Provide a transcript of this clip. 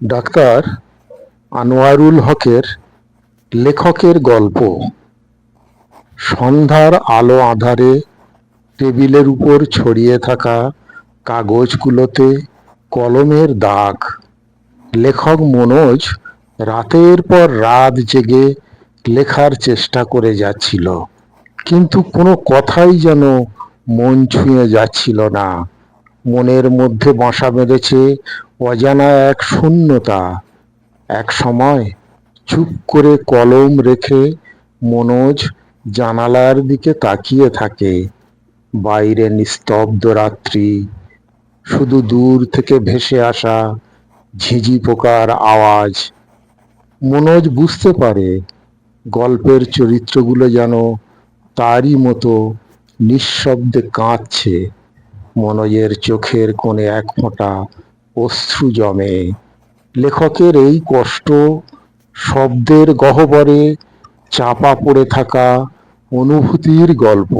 Doctor Anwarul হকের লেখকের গল্প। সন্ধ্যার আলো আঁধারে টেবিলের উপর ছড়িয়ে থাকা কাগজগুলোতে কলমের দাগ। লেখক মনোজ রাতের পর রাত জেগে লেখার চেষ্টা করে যাচ্ছিল, কিন্তু কোনো কথাই যেন মন ছুঁয়ে যাচ্ছিল না। মনের মধ্যে বাসা বেঁধেছে অজানা এক শূন্যতা, এক সময় চুপ করে কলম রেখে মনোজ জানালার দিকে তাকিয়ে থাকে। বাইরে নিস্তব্ধ রাত্রি, শুধু দূর থেকে ভেসে আসা ঝিঝি পোকার আওয়াজ। মনোজ বুঝতে পারে গল্পের চরিত্রগুলো যেন তারই মতো নিঃশব্দে কাঁদছে। মনোজের চোখের কোণে এক ফোঁটা অশ্রু জমে। লেখকের এই কষ্ট শব্দের গহ্বরে চাপা পড়ে থাকা অনুভূতির গল্প।